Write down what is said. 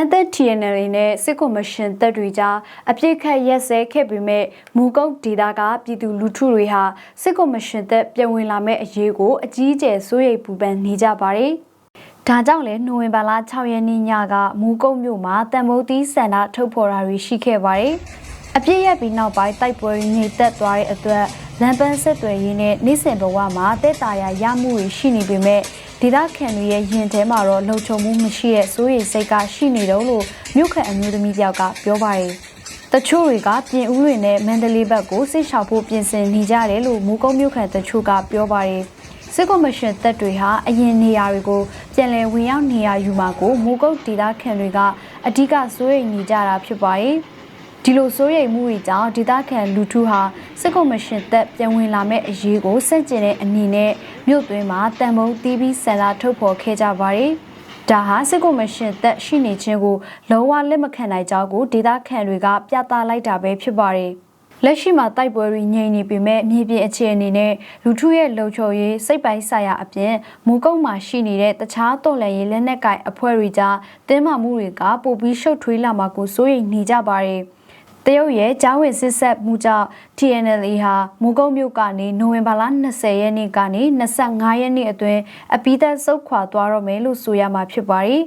အန်သက် TNL နဲ့စစ်ကော်မရှင်တပ်တွေကြားအပြစ်ခတ်ရက်စဲခဲ့ပေမဲ့မူကုတ်ဒေတာကပြည်သူလူထုတွေဟာစစ်ကော်မရှင်တပ်ပြန်ဝင်လာမဲ့အရေးကိုအကြီးအကျယ်စိုးရိမ်ပူပန်နေကြပါတယ်။ဒါကြောင့်လဲနိုဝင်ဘာလ6ရက်နေ့ညကမူကုတ်မြို့မှာတံမိုးတီးစန္ဒထုတ်ဖော်တာတွေရှိခဲ့ပါတယ်။အပြစ်ရက်ပြီးနောက်ပိုင်းတိုက်ပွဲတွေညှိတက်သွားတဲ့အတွက်လမ်းပန်းဆက်သွယ်ရေးနဲ့နေ့စဉ်ဘဝမှာတက်တာရရမှုတွေရှိနေပေမဲ့ ဒေသခံတွေရဲ့ရင်ထဲမှာတော့လုံခြုံမှုမရှိတဲ့စိုးရိမ်စိတ်ကရှိနေတော့လို့မြို့ခံအမျိုးသမီးတယောက်ကပြောပါတယ်။တချို့တွေကပြင်ဦးတွေနဲ့မန္တလေးဘက်ကိုစစ်ရှောင်ဖို့ပြင်ဆင်နေကြတယ်လို့မူကုန်းမြို့ခံတချို့ကပြောပါတယ်။စစ်ကော်မရှင်တပ်တွေဟာအရင်နေရာတွေကိုပြန်လည်ဝင်ရောက်နေရာယူမှာကိုမူကုတ်ဒေသခံတွေကအဓိကစိုးရိမ်နေကြတာဖြစ်ပါတယ်။ ဒီလိုစိုးရိမ်မှုတွေကြောင့်ဒေသခံလူထုဟာစစ်ကော်မရှင်တပ်ပြန်ဝင်လာမဲ့အရေးကိုစန့်ကျင်တဲ့အနေနဲ့မြို့သွင်းမှာတန်မုံတီးပြီးဆန္ဒထုတ်ဖော်ခဲ့ကြပါတယ်။ဒါဟာစစ်ကော်မရှင်တပ်ရှိနေခြင်းကိုလုံးဝလက်မခံနိုင်ကြောင်းကိုဒေသခံတွေကပြသလိုက်တာပဲဖြစ်ပါတယ်။လက်ရှိမှာတိုက်ပွဲတွေငြိမ်နေပေမဲ့မြေပြင်အခြေအနေနဲ့လူထုရဲ့လုံခြုံရေးစိတ်ပိုင်းဆိုင်ရာအပြင်မူကုတ်မှာရှိနေတဲ့တခြားတော်လှန်ရေးလက်နက်ကိုင်အဖွဲ့တွေကြားတင်းမာမှုတွေကပိုပြီးရှုပ်ထွေးလာမှာကိုစိုးရိမ်နေကြပါတယ်။တ ရုတ်ရဲ့ကြားဝင်စစ်ဆက်မှုကြောင့် TNLA ဟာမူကုတ်မြို့ကနေနိုဝင်ဘာလ20ရက်နေ့ကနေ25ရက်နေ့အတွင်းအပိသက်ဆုတ်ခွာသွားတော့မယ်လို့ဆိုရမှာဖြစ်ပါတယ်